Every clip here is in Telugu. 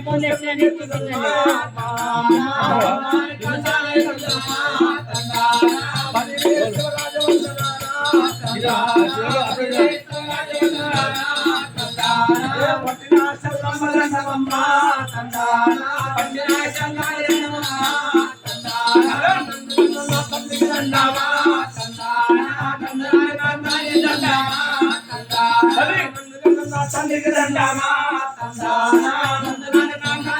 ఎక్కువ ఎట్లా తండ్రికి దండామా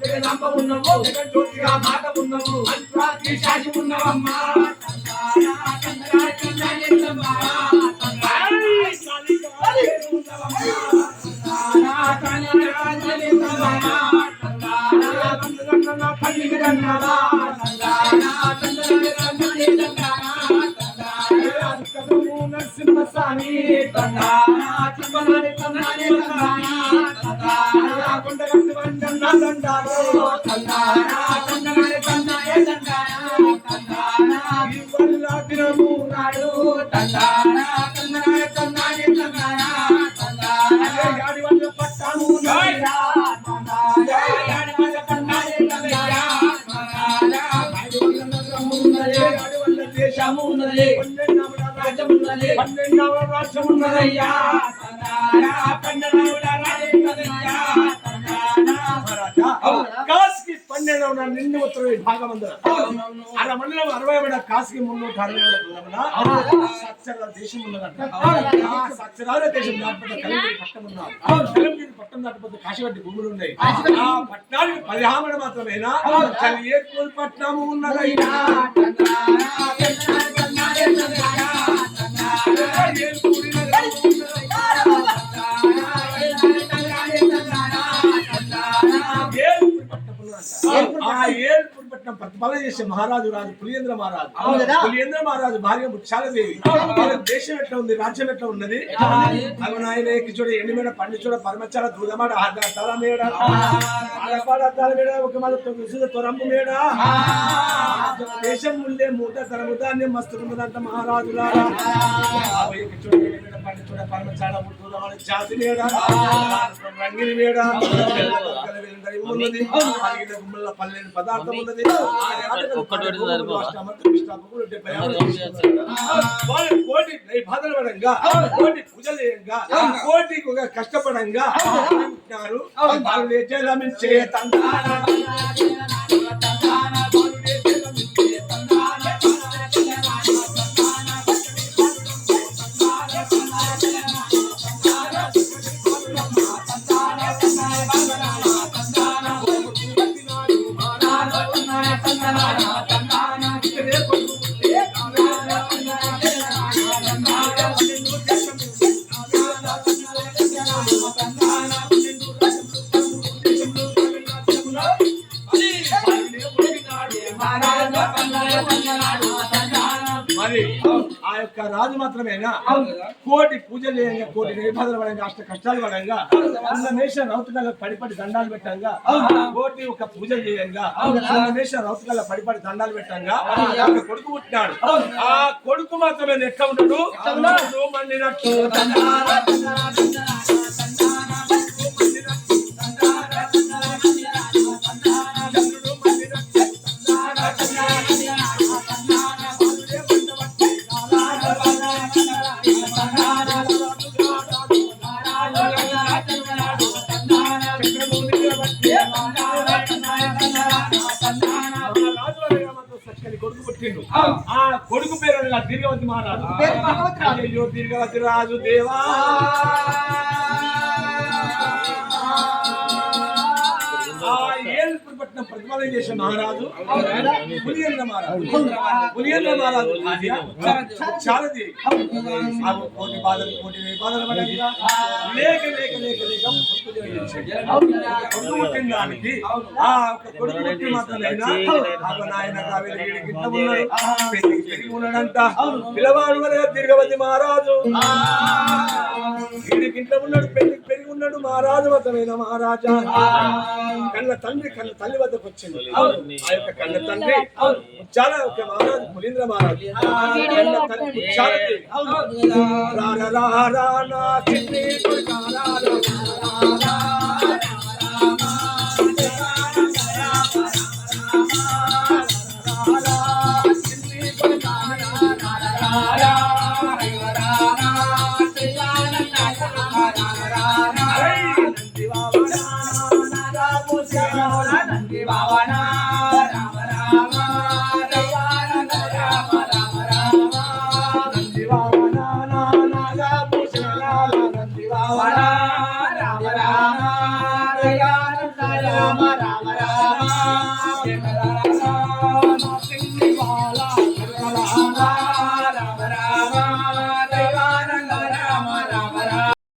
తెగనమ్మ ఉన్నవు జగజ్యోతిగా మాట ఉన్నవు శాసి ఉన్నవమ్మా దేశము ఉన్నది రాజ్యం ఉన్నదే రాజ్యం ఉన్నదయ్యా. ఉత్తర భాగం అందరూ అర మండలం అరవై ఏడు కులమున సత్సర దేశం ఉన్నదంట. ఆ సత్సరాల దేశం దాటిపోతే కలిగిరి పట్టం ఉన్నారు కలిగిరి పట్టం దాటిపోతే భూములు ఉన్నాయి. ఆ పట్టణానికి పరిహామణ మాత్రమేనా? కలియేర్పూల్ పట్నము ఉన్నదయ్యా. తందానా, ప్రతిపాదన చేసే మహారాజు రాజు పులియేంద్ర మహారాజు? పులియేంద్ర మహారాజు భార్య ముత్యాలదేవి. వాళ్ళ దేశం ఎట్లా ఉంది? రాజ్యం ఎట్లా ఉన్నది? అవి నాయన కిచోడ ఎండి మీద పండి చూడ పరమచార దూదమాడ ఆదాల మేడ ఆడపాడ ఒక విసుగ తొరంపు మేడ. దేశం ముందే మూట ఉన్నదంట మహారాజులారా. రంగిని గుమ్మల పల్లెని పదార్థం ఉన్నది కోటి కోటి చేయంగా. కష్టపడంగా. రాజు మాత్రమేనా? కోటి పూజలు చేయంగా కోటి నిర్బాధలు పడంగా అష్ట కష్టాలు పడంగా అన్నమేష రౌతుగల పడిపడి దండాలు పెట్టంగా కోటి ఒక పూజలు చేయంగా అన్నమేష రౌతుగల పడిపడి దండాలు పెట్టంగా కొడుకు పుట్టినాడు. ఆ కొడుకు మాత్రమే ఎక్క ఉండడు. మండినట్టు. దీర్ఘవతి మహారాజు. అయ్యో దీర్ఘవతి రాజు దేవా పట్టిన ప్రతిపాదన చేసిన మహారాజు పులియన్న మహారాజు. పులియన్న మహారాజు చాలది. ఆ కోటి బాధలు కోటి బాధలు పడగా లేక లేక లేక లేక. కొడుకు పుట్టిన దానికి ఆ కొడుకు పుట్టి మాత్రమేనా ఆగో నాయన కావేరి వీడి గిట్ల ఉన్నాడు. పెరిగి పెరిగి ఉన్నాడంట. పిల్లవాడు వలె తిరగవతి మహారాజు. వీడి గిట్ల ఉన్నాడు పెరిగి పెరిగి ఉన్నాడు. మహారాజు మతమైన మహారాజా? కన్న తండ్రి కన్న తల్లి వద్దకు వచ్చింది ఆ యొక్క కన్న తండ్రి చాలా ఒక మహారాజు పులీంద్ర మహారాజు కన్న తల్లి